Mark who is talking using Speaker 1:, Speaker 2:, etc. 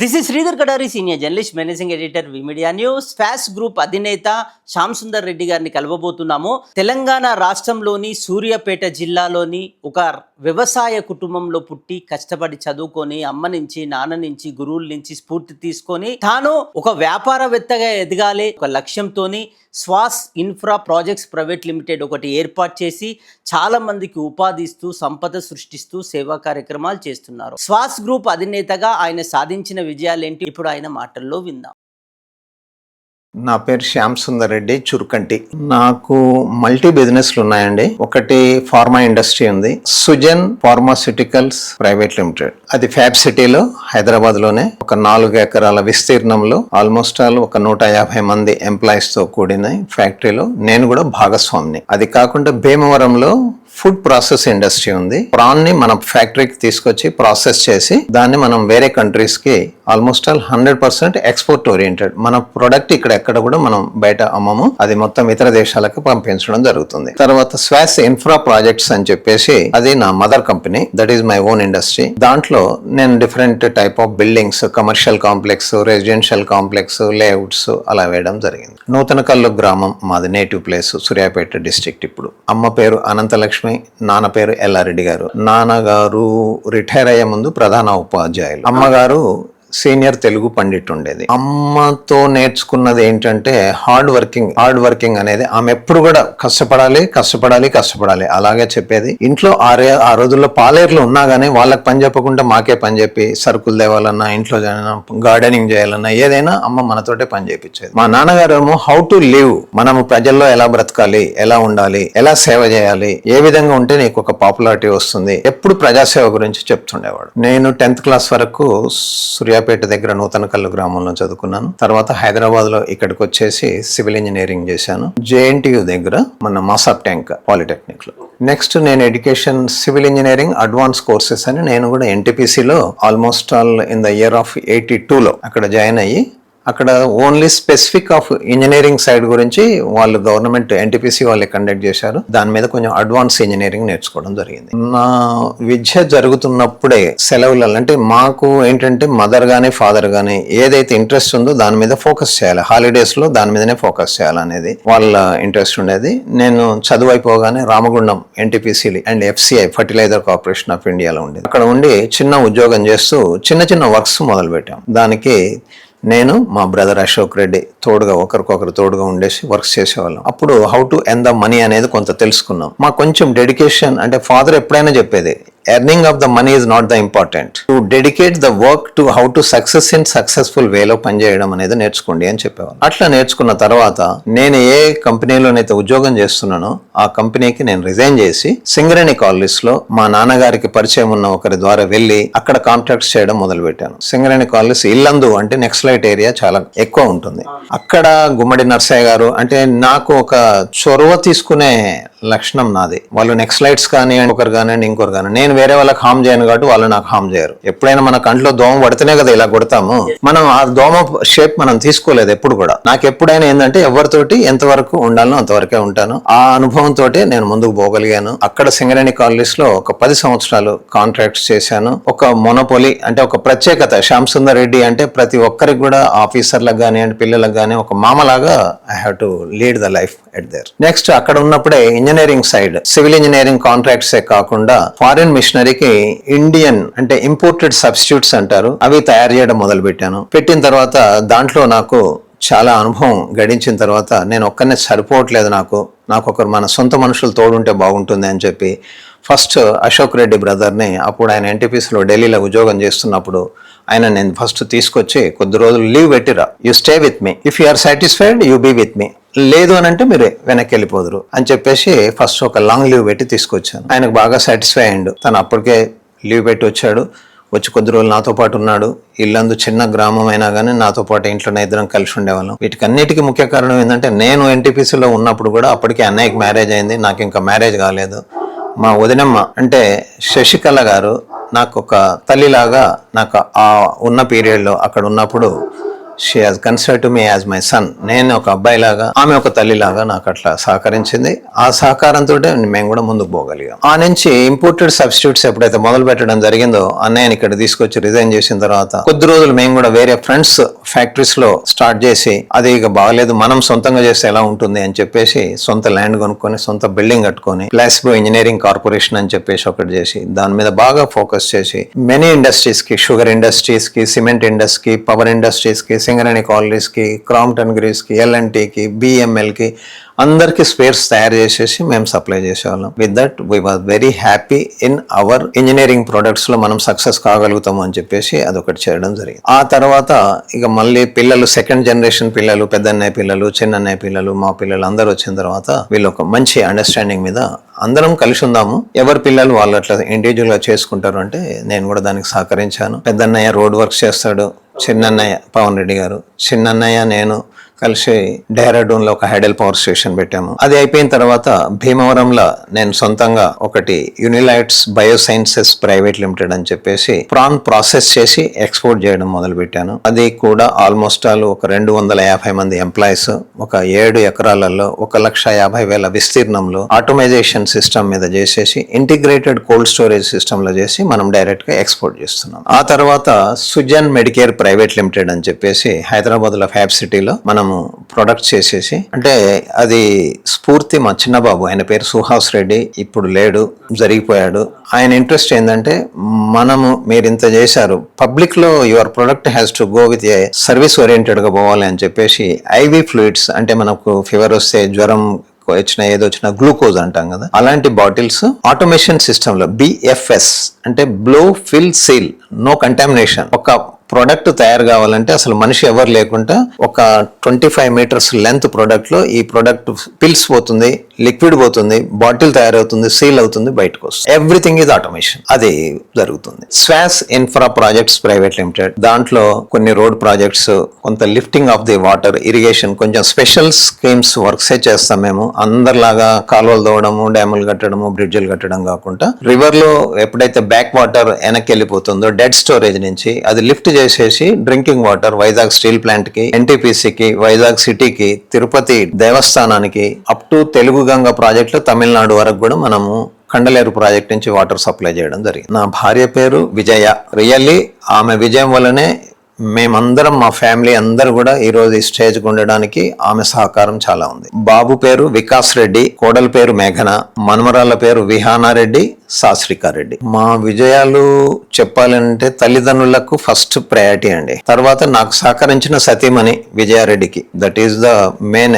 Speaker 1: This is Sridhar Kadari senior journalist managing editor V media news fast group అధినేత శ్యామ్ సుందర్ రెడ్డి గారిని కలవబోతున్నాము. తెలంగాణ రాష్ట్రంలోని సూర్యాపేట జిల్లాలోని ఒక వ్యవసాయ కుటుంబంలో పుట్టి కష్టపడి చదువుకొని అమ్మ నుంచి నాన్న నుంచి గురువుల నుంచి స్ఫూర్తి తీసుకొని తాను ఒక వ్యాపారవేత్తగా ఎదగాలి. ఒక లక్ష్యంతోని Swas infra projects private limited ఒకటి ఏర్పాటు చేసి చాలా మందికి ఉపాధి ఇస్తూ సంపద సృష్టిస్తూ సేవా కార్యక్రమాలు చేస్తున్నారు. స్వాస్ గ్రూప్ అధినేతగా ఆయన సాధించిన విజయాలేంటి? ఇప్పుడు ఆయన మాటల్లో విందాం.
Speaker 2: నా పేరు శ్యామ్ సుందర్ రెడ్డి చురుకంటి. నాకు మల్టీ బిజినెస్లు ఉన్నాయండి. ఒకటి ఫార్మా ఇండస్ట్రీ ఉంది. Sujan pharmaceuticals private limited. అది ఫ్యాబ్ సిటీలో హైదరాబాద్లోనే ఒక నాలుగు ఎకరాల విస్తీర్ణంలో ఆల్మోస్ట్ ఆల్ ఒక నూట యాభై మంది ఎంప్లాయీస్తో కూడిన ఫ్యాక్టరీలో నేను కూడా భాగస్వామిని. అది కాకుండా భీమవరంలో ఫుడ్ ప్రాసెస్ ఇండస్ట్రీ ఉంది. ప్రాన్ని మన ఫ్యాక్టరీకి తీసుకొచ్చి ప్రాసెస్ చేసి దాన్ని మనం వేరే కంట్రీస్కి almost all hundred percent export oriented. మన ప్రొడక్ట్ ఇక్కడ ఎక్కడ కూడా మనం బయట అమ్మము. అది మొత్తం ఇతర దేశాలకు పంపించడం జరుగుతుంది. తర్వాత స్వాస్ ఇన్ఫ్రా ప్రాజెక్ట్స్ అని చెప్పేసి అది నా mother company. That is my own industry దాంట్లో నేను different type of buildings commercial complex residential complex layouts అలా వేయడం జరిగింది. నూతనకల్లు గ్రామం మాది నేటివ్ ప్లేస్ సూర్యాపేట డిస్ట్రిక్ట్ ఇప్పుడు. అమ్మ పేరు అనంతలక్ష్మి నాన్న పేరు ఎల్లారెడ్డి గారు. నాన్నగారు రిటైర్ అయ్యే ముందు ప్రధాన ఉపాధ్యాయులు. అమ్మగారు సీనియర్ తెలుగు పండిట్ ఉండేది. అమ్మతో నేర్చుకున్నది ఏంటంటే హార్డ్ వర్కింగ్ హార్డ్ వర్కింగ్ అనేది ఆమె ఎప్పుడు కూడా కష్టపడాలి కష్టపడాలి కష్టపడాలి. అలాగే చెప్పేది ఇంట్లో ఆరే ఆ రోజుల్లో పాలేర్లు ఉన్నా కానీ వాళ్ళకి పని చెప్పకుండా మాకే పని చెప్పి సరుకులు తేవాలన్నా ఇంట్లో గార్డెనింగ్ చేయాలన్నా ఏదైనా అమ్మ మనతోటే పని చేయించేది మా నాన్నగారు ఏమో హౌ టు లివ్ మనము ప్రజల్లో ఎలా బ్రతకాలి ఎలా ఉండాలి ఎలా సేవ చేయాలి ఏ విధంగా ఉంటే నీకు ఒక పాపులారిటీ వస్తుంది ఎప్పుడు ప్రజాసేవ గురించి చెప్తుండేవాడు. నేను టెన్త్ క్లాస్ వరకు సూర్యాపేట దగ్గర నూతన కల్లు గ్రామంలో చదువుకున్నాను. తర్వాత హైదరాబాద్లో ఇక్కడికి వచ్చేసి సివిల్ ఇంజనీరింగ్ చేశాను. జేఎన్టీయు దగ్గర మన మాసాప్ ట్యాంక్ పాలిటెక్నిక్లో నెక్స్ట్ నేను education civil engineering advance courses అని నేను కూడా ఎన్టీపీసీలో almost all in the year of eighty టూలో అక్కడ జాయిన్ అయ్యి అక్కడ only specific of engineering side గురించి వాళ్ళు గవర్నమెంట్ ఎన్టీపీసీ వాళ్ళు కండక్ట్ చేశారు. దాని మీద కొంచెం అడ్వాన్స్ ఇంజనీరింగ్ నేర్చుకోవడం జరిగింది. నా విద్య జరుగుతున్నప్పుడే సెలవులలో అంటే మాకు ఏంటంటే మదర్ కానీ ఫాదర్ కానీ ఏదైతే ఇంట్రెస్ట్ ఉందో దాని మీద ఫోకస్ చేయాలి. హాలిడేస్లో దాని మీదనే ఫోకస్ చేయాలనేది వాళ్ళ ఇంట్రెస్ట్ ఉండేది. నేను చదువు అయిపోగానే Ramagundam NTPC and FCI fertiliser corporation of ఇండియాలో ఉండేది. అక్కడ ఉండి చిన్న ఉద్యోగం చేస్తూ చిన్న చిన్న వర్క్స్ మొదలు పెట్టాం దానికి నేను మా బ్రదర్ అశోక్ రెడ్డి తోడుగా ఒకరికొకరు తోడుగా ఉండేసి వర్క్ చేసేవాళ్ళం. అప్పుడు how to earn the money అనేది కొంత తెలుసుకున్నాం. మాకు కొంచెం డెడికేషన్ అంటే ఫాదర్ ఎప్పుడైనా చెప్పేది earning of the money is not the important to dedicate the work to how to success in successful వేలో పనిచేయడం అనేది నేర్చుకోండి అని చెప్పేవారు అట్లా నేర్చుకున్న తర్వాత నేను ఏ కంపెనీలోనైతే ఉద్యోగం చేస్తున్నానో ఆ కంపెనీకి నేను రిజైన్ చేసి సింగరేణి కాలనీస్లో మా నాన్నగారికి పరిచయం ఉన్న ఒకరి ద్వారా వెళ్ళి అక్కడ కాంట్రాక్ట్స్ చేయడం మొదలు పెట్టాను సింగరేణి కాలనీస్ ఇల్లందు అంటే నెక్స్ట్ లైట్ ఏరియా చాలా ఎక్కువ ఉంటుంది. అక్కడ గుమ్మడి నర్సయ్య గారు అంటే నాకు ఒక చొరవ తీసుకునే లక్షణం నాది. వాళ్ళు నెక్స్ట్ లైట్స్ కానీ ఒకరు కానివ్వండి ఇంకొకరు కానీ. నేను వేరే వాళ్ళకి హామ్ చేయను కాబట్టి వాళ్ళు నాకు హామ్ చేయరు. ఎప్పుడైనా మన కంట్లో దోమ పడితేనే కదా ఇలా కొడతాము. మనం ఆ దోమ షేప్ మనం తీసుకోలేదు ఎప్పుడు కూడా. నాకు ఎప్పుడైనా ఏంటంటే ఎవరితోటి ఎంతవరకు ఉండాలో అంతవరకే ఉంటాను. ఆ అనుభవంతో నేను ముందుకు పోగలిగాను. అక్కడ సింగరేణి కాలనీస్లో ఒక పది సంవత్సరాలు కాంట్రాక్ట్స్ చేశాను. ఒక మొనపొలి అంటే ఒక ప్రత్యేకత. శ్యామ్ సుందర్ రెడ్డి అంటే ప్రతి ఒక్కరికి కూడా ఆఫీసర్లకు కానీ అంటే పిల్లలకు కానీ ఒక మామలాగా I have to lead the life at there next అక్కడ ఉన్నప్పుడే ఇంజనీరింగ్ సైడ్ సివిల్ ఇంజనీరింగ్ కాంట్రాక్ట్సే కాకుండా ఫారిన్ మిషనరీకి ఇండియన్ అంటే ఇంపోర్టెడ్ సబ్స్టిట్యూట్స్ అంటారు అవి తయారు చేయడం మొదలు పెట్టాను పెట్టిన తర్వాత దాంట్లో నాకు చాలా అనుభవం గడించిన తర్వాత నేను ఒక్కనే సరిపోవట్లేదు నాకు. నాకు ఒకరు మన సొంత మనుషులు తోడుంటే బాగుంటుంది అని చెప్పి ఫస్ట్ అశోక్ రెడ్డి బ్రదర్ని అప్పుడు ఆయన ఎన్టీపీసీలో ఢిల్లీలో ఉద్యోగం చేస్తున్నప్పుడు ఆయన నేను ఫస్ట్ తీసుకొచ్చి కొద్ది రోజులు లీవ్ పెట్టిరా. You stay with me. If you are satisfied you be with me. లేదు అని అంటే మీరు వెనక్కి వెళ్ళిపోదురు అని చెప్పేసి ఫస్ట్ ఒక లాంగ్ లీవ్ పెట్టి తీసుకొచ్చాను. ఆయనకు బాగా సాటిస్ఫై అయ్యిండు. తను అప్పటికే లీవ్ పెట్టి వచ్చాడు. వచ్చి కొద్ది రోజులు నాతో పాటు ఉన్నాడు. ఇల్లందు చిన్న గ్రామం అయినా కానీ నాతో పాటు ఇంట్లోనే ఇద్దరం కలిసి ఉండేవాళ్ళం. వీటికన్నిటికీ ముఖ్య కారణం ఏంటంటే నేను ఎన్టీపీసీలో ఉన్నప్పుడు కూడా అప్పటికే అన్నయ్యకి మ్యారేజ్ అయింది. నాకు ఇంకా మ్యారేజ్ కాలేదు. మా వదినమ్మ అంటే శశికళ గారు నాకు ఒక తల్లిలాగా నాకు ఆ ఉన్న పీరియడ్లో అక్కడ ఉన్నప్పుడు she has consider to me as my son నేను ఒక అబ్బాయిలాగా ఆమె ఒక తల్లిలాగా నాకు అట్లా సహకరించింది. ఆ సహకారంతో మేము కూడా ముందుకు పోగలిగాం. ఆ నుంచి ఇంపోర్టెడ్ సబ్స్టిట్యూట్స్ ఎప్పుడైతే మొదలు పెట్టడం జరిగిందో అన్నయ్యని ఇక్కడ తీసుకొచ్చి రిజైన్ చేసిన తర్వాత కొద్ది రోజులు మేము కూడా వేరే ఫ్రెండ్స్ ఫ్యాక్టరీస్లో స్టార్ట్ చేసి అది ఇక బాగలేదు మనం సొంతంగా చేస్తే ఎలా ఉంటుంది? అని చెప్పేసి సొంత ల్యాండ్ కొనుక్కొని సొంత బిల్డింగ్ కట్టుకొని ప్లాసిబో ఇంజనీరింగ్ కార్పొరేషన్ అని చెప్పేసి ఒకటి చేసి దాని మీద బాగా ఫోకస్ చేసి మెనీ ఇండస్ట్రీస్కి షుగర్ ఇండస్ట్రీస్కి సిమెంట్ ఇండస్ట్రీకి పవర్ ఇండస్ట్రీస్కి సింగరేణి కాలనీస్కి క్రాంప్టన్ గ్రీస్కి ఎల్ఎన్టీకి బిఎంఎల్కి అందరికి స్పేర్స్ తయారు చేసేసి మేము సప్లై చేసేవాళ్ళం. With that we was very happy in our engineering ప్రొడక్ట్స్లో మనం సక్సెస్ కాగలుగుతాము అని చెప్పేసి అదొకటి చేయడం జరిగింది. ఆ తర్వాత ఇక మళ్ళీ పిల్లలు సెకండ్ జనరేషన్ పిల్లలు పెద్దన్నయ్య పిల్లలు చిన్నన్నయ్య పిల్లలు మా పిల్లలు అందరూ వచ్చిన తర్వాత వీళ్ళు ఒక మంచి అండర్స్టాండింగ్ మీద అందరం కలిసి ఉందాము. ఎవరి పిల్లలు వాళ్ళు అట్లా ఇండివిజువల్గా చేసుకుంటారు అంటే నేను కూడా దానికి సహకరించాను. పెద్దన్నయ్య రోడ్ వర్క్ చేస్తాడు చిన్నన్నయ్య పవన్ రెడ్డి గారు చిన్నన్నయ్య నేను కలిసి డెహ్రాడూన్లో ఒక హైడల్ పవర్ స్టేషన్ పెట్టాము. అది అయిపోయిన తర్వాత భీమవరంలో నేను సొంతంగా ఒకటి యునిలైట్స్ బయోసైన్సెస్ ప్రైవేట్ లిమిటెడ్ అని చెప్పేసి ప్రాన్ ప్రాసెస్ చేసి ఎక్స్పోర్ట్ చేయడం మొదలు పెట్టాను. అది కూడా ఆల్మోస్ట్ ఆల్ ఒక రెండు వందల యాభై మంది ఎంప్లాయీస్ ఒక ఏడు ఎకరాలలో ఒక లక్ష యాభై వేల విస్తీర్ణంలో ఆటోమైజేషన్ సిస్టమ్ మీద చేసేసి ఇంటిగ్రేటెడ్ కోల్డ్ స్టోరేజ్ సిస్టమ్లో చేసి మనం డైరెక్ట్గా ఎక్స్పోర్ట్ చేస్తున్నాం. ఆ తర్వాత సుజన్ మెడికేర్ ప్రైవేట్ లిమిటెడ్ అని చెప్పేసి హైదరాబాద్లో ఫ్యాబ్ సిటీలో మనము ప్రొడక్ట్ చేసేసి అంటే అది స్ఫూర్తి మా చిన్నబాబు ఆయన పేరు సుహాస్ రెడ్డి ఇప్పుడు లేడు జరిగిపోయాడు. ఆయన ఇంట్రెస్ట్ ఏంటంటే మనము మీరు ఇంత చేశారు పబ్లిక్లో your product has to go with a service ఓరియంటెడ్గా పోవాలి అని చెప్పేసి ఐవి ఫ్లూయిడ్స్ అంటే మనకు ఫీవర్ వస్తే జ్వరం వచ్చిన ఏదో వచ్చిన గ్లూకోజ్ అంటాం కదా అలాంటి బాటిల్స్ ఆటోమేషన్ సిస్టమ్లో బిఎఫ్ఎస్ అంటే blow fill seal no contamination ఒక ప్రోడక్ట్ తయారు కావాలంటే అసలు మనిషి ఎవరు లేకుండా ఒక ట్వంటీ ఫైవ్ మీటర్స్ లెంత్ ప్రోడక్ట్లో ఈ ప్రోడక్ట్ పిల్స్ పోతుంది లిక్విడ్ పోతుంది బాటిల్ తయారవుతుంది సీల్ అవుతుంది బయటకు వస్తుంది. ఎవ్రీథింగ్ ఇస్ ఆటోమేషన్ అది జరుగుతుంది. Swas infra projects private limited దాంట్లో కొన్ని రోడ్ ప్రాజెక్ట్స్ కొంత lifting of the water irrigation కొంచెం స్పెషల్ స్కీమ్స్ వర్క్సే చేస్తాం మేము. అందరిలాగా కాలువలు తోవడము డ్యాములు కట్టడము బ్రిడ్జిలు కట్టడం కాకుండా రివర్లో ఎప్పుడైతే బ్యాక్ వాటర్ వెనక్కి వెళ్ళిపోతుందో డెడ్ స్టోరేజ్ నుంచి అది లిఫ్ట్ చేసేసి డ్రింకింగ్ వాటర్ వైజాగ్ స్టీల్ ప్లాంట్కి ఎన్టీపీసీకి వైజాగ్ సిటీకి తిరుపతి దేవస్థానానికి అప్ టు తెలుగు గంగ ప్రాజెక్టులు తమిళనాడు వరకు కూడా మనము కండలేరు ప్రాజెక్ట్ నుంచి వాటర్ సప్లై చేయడం జరిగింది. నా భార్య పేరు విజయ. రియల్లీ ఆమె విజయం వల్లనే మేమందరం మా ఫ్యామిలీ అందరూ కూడా ఈరోజు ఈ స్టేజ్ ఉండడానికి ఆమె సహకారం చాలా ఉంది. బాబు పేరు వికాస్ రెడ్డి కోడల పేరు మేఘన మనమరాల పేరు విహానారెడ్డి సాశ్రికా రెడ్డి. మా విజయాలు చెప్పాలంటే తల్లిదండ్రులకు ఫస్ట్ ప్రయారిటీ అండి. తర్వాత నాకు సహకరించిన సతీమణి విజయారెడ్డికి. That is the main